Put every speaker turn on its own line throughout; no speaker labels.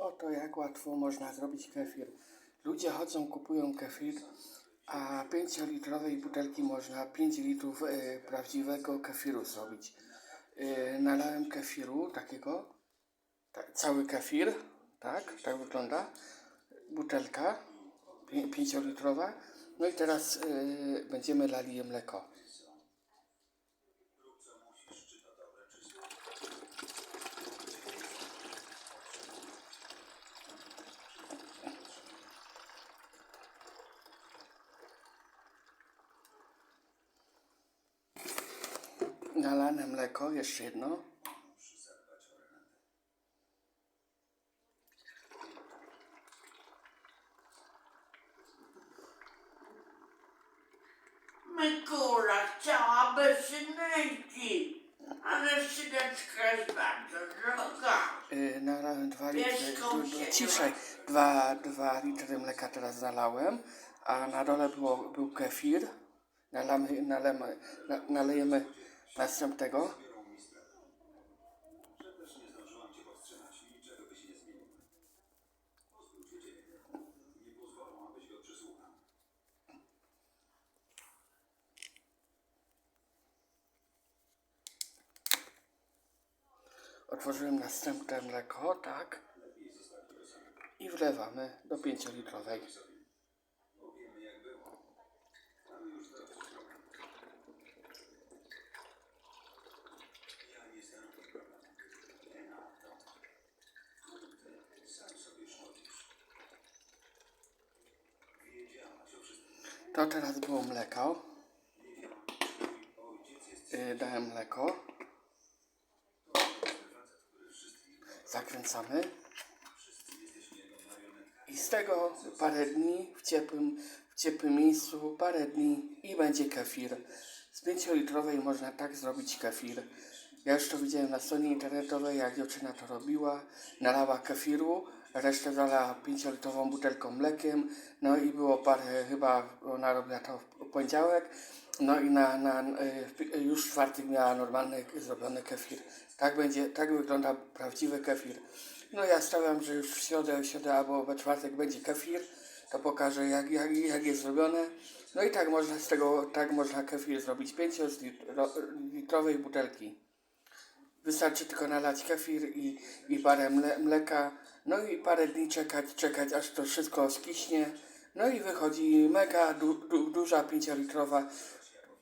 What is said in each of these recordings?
Oto jak łatwo można zrobić kefir. Ludzie chodzą, kupują kefir, a 5-litrowej butelki można 5 litrów e, prawdziwego kefiru zrobić. E, nalałem kefiru takiego, tak, cały kefir, tak, tak wygląda. Butelka 5-litrowa. No i teraz e, będziemy lali mleko. Nalane mleko, jeszcze jedno.
Mykula chciałaby szyneczki, ale szyneczka jest bardzo droga.
Yy, nalałem 2 litry,
się
ciszej, 2, 2 litry mleka teraz nalałem, a na dole było, był kefir. Nalamy, nalemy, na, nalejemy następnego. Otworzyłem następne mleko, tak. I wlewamy do 5-litrowej. To teraz było mleko. Yy, dałem mleko. Zakręcamy. I z tego parę dni w ciepłym, w ciepłym miejscu, parę dni i będzie kefir. Z 5-litrowej można tak zrobić kefir. Ja już to widziałem na stronie internetowej, jak dziewczyna to robiła. Nalała kefiru, resztę zalała 5-litrową butelką mlekiem. No i było parę, chyba ona robiła to w poniedziałek. No i na, na, y, już w czwartek miała normalny zrobiony kefir. Tak będzie, tak wygląda prawdziwy kefir. No ja stawiam, że już w środę, w środę albo we czwartek będzie kefir. To pokażę jak, jak, jak jest zrobione. No i tak można z tego, tak można kefir zrobić 5 litrowej butelki. Wystarczy tylko nalać kefir i, i parę mle, mleka. No i parę dni czekać, czekać aż to wszystko skiśnie. No i wychodzi mega du, du, duża 5-litrowa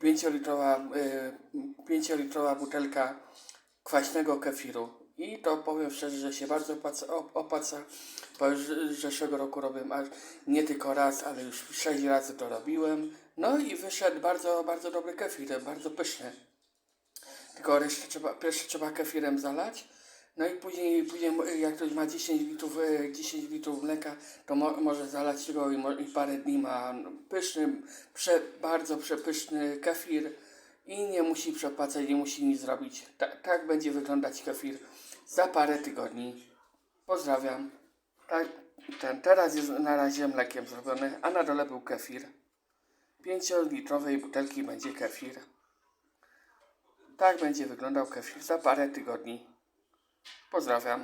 5-litrowa, y, 5-litrowa butelka kwaśnego kefiru. I to powiem szczerze, że się bardzo opłaca, op- opłaca bo już z zeszłego roku robiłem aż nie tylko raz, ale już sześć razy to robiłem. No i wyszedł bardzo, bardzo dobry kefir, bardzo pyszny. Tylko resztę trzeba, resztę trzeba kefirem zalać. No i później, później jak ktoś ma 10 litrów, e, 10 litrów mleka, to mo, może zalać go i, i parę dni ma pyszny, prze, bardzo przepyszny kefir i nie musi przepłacać, nie musi nic zrobić. Ta, tak będzie wyglądać kefir za parę tygodni. Pozdrawiam. Tak, ten teraz jest na razie mlekiem zrobiony, a na dole był kefir. 5-litrowej butelki będzie kefir. Tak będzie wyglądał kefir za parę tygodni. Pozdrawiam.